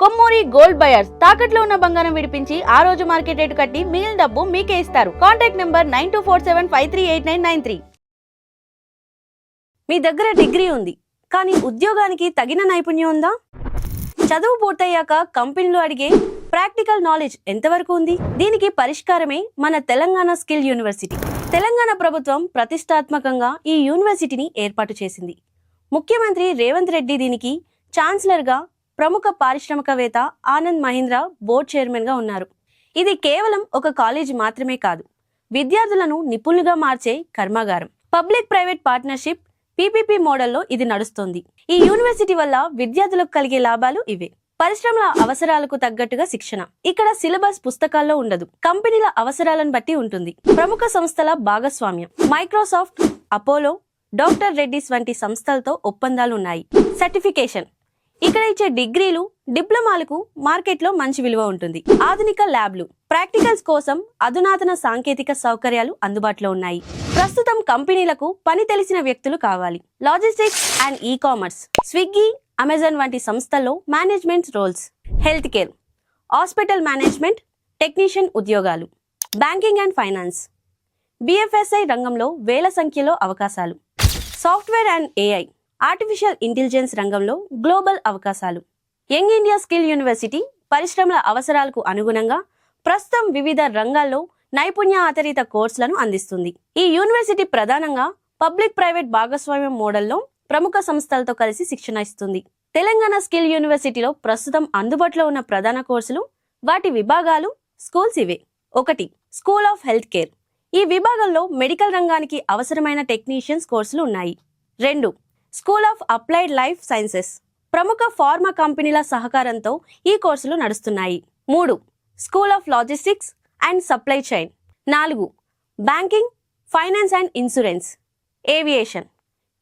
Kommuri gold buyers తాకట్లో ఉన్న బంగారం విడిపించి ఆ రోజు మార్కెట్ రేటు కట్టి మిగిలిన డబ్బు మీకే ఇస్తారు. Contact number nine two four seven five three eight nine nine three. మీ దగ్గర డిగ్రీ ఉంది కానీ ఉద్యోగానికి తగిన నైపుణ్యం ఉందా? చదువు పూర్తయ్యాక కంపెనీలు అడిగే ప్రాక్టికల్ నాలెడ్జ్ ఎంతవరకు ఉంది? దీనికి పరిష్కారమే మన తెలంగాణ స్కిల్ యూనివర్సిటీ. తెలంగాణ ప్రభుత్వం ప్రతిష్టాత్మకంగా ఈ యూనివర్సిటీని ఏర్పాటు చేసింది. ముఖ్యమంత్రి రేవంత్ రెడ్డి దీనికి ఛాన్సలర్గా ప్రముఖ పారిశ్రామికవేత్త ఆనంద్ మహీంద్ర బోర్డు చైర్మన్గా ఉన్నారు. ఇది కేవలం ఒక కాలేజ్ మాత్రమే కాదు విద్యార్థులను నిపుణులుగా మార్చే కర్మాగారం. పబ్లిక్ ప్రైవేట్ పార్ట్నర్షిప్ పీపీపీ మోడల్లో ఇది నడుస్తోంది. ఈ యూనివర్సిటీ వల్ల విద్యార్థులకు కలిగే లాభాలు ఇవే. పరిశ్రమల అవసరాలకు తగ్గట్టుగా శిక్షణ. ఇక్కడ సిలబస్ పుస్తకాల్లో ఉండదు కంపెనీల అవసరాలను బట్టి ఉంటుంది. ప్రముఖ సంస్థల భాగస్వామ్యం. మైక్రోసాఫ్ట్ అపోలో డాక్టర్ రెడ్డిస్ వంటి సంస్థలతో ఒప్పందాలు ఉన్నాయి. సర్టిఫికేషన్. ఇక్కడ ఇచ్చే డిగ్రీలు డిప్లొమాలకు మార్కెట్లో మంచి విలువ ఉంటుంది. ఆధునిక ల్యాబ్లు ప్రాక్టికల్స్ కోసం అధునాతన సాంకేతిక సౌకర్యాలు అందుబాటులో ఉన్నాయి. ప్రస్తుతం కంపెనీలకు పని తెలిసిన వ్యక్తులు కావాలి. Logistics and e commerce Swiggy Amazon వంటి సంస్థల్లో management roles health care hospital management technician ఉద్యోగాలు బ్యాంకింగ్ అండ్ ఫైనాన్స్ బిఎఫ్ఎస్ఐ రంగంలో వేల సంఖ్యలో అవకాశాలు. Software and AI artificial intelligence రంగంలో గ్లోబల్ అవకాశాలు. యంగ్ ఇండియా స్కిల్ యూనివర్సిటీ పరిశ్రమల అవసరాలకు అనుగుణంగా ప్రస్తుతం వివిధ రంగాల్లో నైపుణ్య ఆధారిత కోర్సులను అందిస్తుంది. ఈ యూనివర్సిటీ ప్రధానంగా పబ్లిక్ ప్రైవేట్ భాగస్వామ్యం మోడల్లో ప్రముఖ సంస్థలతో కలిసి శిక్షణ ఇస్తుంది. తెలంగాణ స్కిల్ యూనివర్సిటీలో ప్రస్తుతం అందుబాటులో ఉన్న ప్రధాన కోర్సులు వాటి విభాగాలు స్కూల్స్ ఇవే. ఒకటి స్కూల్ ఆఫ్ హెల్త్ కేర్. ఈ విభాగంలో మెడికల్ రంగానికి అవసరమైన టెక్నీషియన్స్ కోర్సులు ఉన్నాయి. రెండు school of applied life sciences ప్రముఖ ఫార్మా కంపెనీల సహకారంతో ఈ కోర్సులు నడుస్తున్నాయి. మూడు school of logistics and supply chain. నాలుగు banking finance and insurance. Aviation.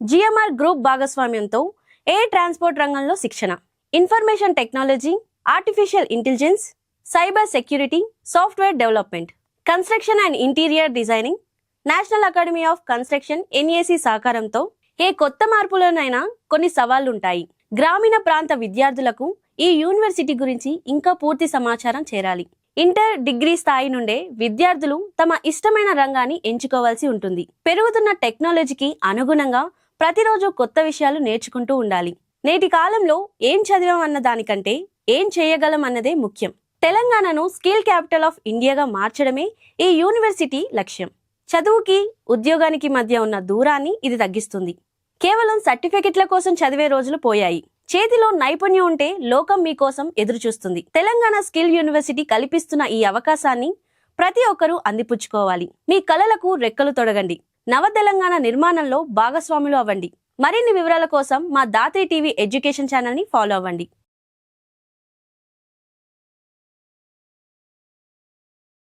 GMR group భాగస్వామ్యంతో ఏ ట్రాన్స్పోర్ట్ రంగంలో శిక్షణ? Information technology artificial intelligence cyber security software development. Construction and interior designing national academy of construction NAC సహకారంతో ఏ కొత్త మార్పులోనైనా కొన్ని సవాళ్ళుంటాయి గ్రామీణ ప్రాంత విద్యార్థులకు ఈ యూనివర్సిటీ గురించి ఇంకా పూర్తి సమాచారం చేరాలి. ఇంటర్ డిగ్రీ స్థాయి నుండే విద్యార్థులు తమ ఇష్టమైన రంగాన్ని ఎంచుకోవాల్సి ఉంటుంది. పెరుగుతున్న టెక్నాలజీకి అనుగుణంగా ప్రతిరోజు కొత్త విషయాలు నేర్చుకుంటూ ఉండాలి. నేటి కాలంలో ఏం చదివాం అన్న దానికంటే ఏం చేయగలం అన్నదే ముఖ్యం. తెలంగాణను స్కిల్ క్యాపిటల్ ఆఫ్ ఇండియాగా మార్చడమే ఈ యూనివర్సిటీ లక్ష్యం. చదువుకి ఉద్యోగానికి మధ్య ఉన్న దూరాన్ని ఇది తగ్గిస్తుంది. కేవలం సర్టిఫికెట్ల కోసం చదివే రోజులు పోయాయి. చేతిలో నైపుణ్యం ఉంటే లోకం మీకోసం ఎదురుచూస్తుంది. తెలంగాణ స్కిల్ యూనివర్సిటీ కల్పిస్తున్న ఈ అవకాశాన్ని ప్రతి ఒక్కరూ అందిపుచ్చుకోవాలి. మీ కలలకు రెక్కలు తొడగండి. నవ తెలంగాణ నిర్మాణంలో భాగస్వాములు అవ్వండి. మరిన్ని వివరాల కోసం మా దాత్రి టీవీ ఎడ్యుకేషన్ ఛానల్ని ఫాలో అవ్వండి.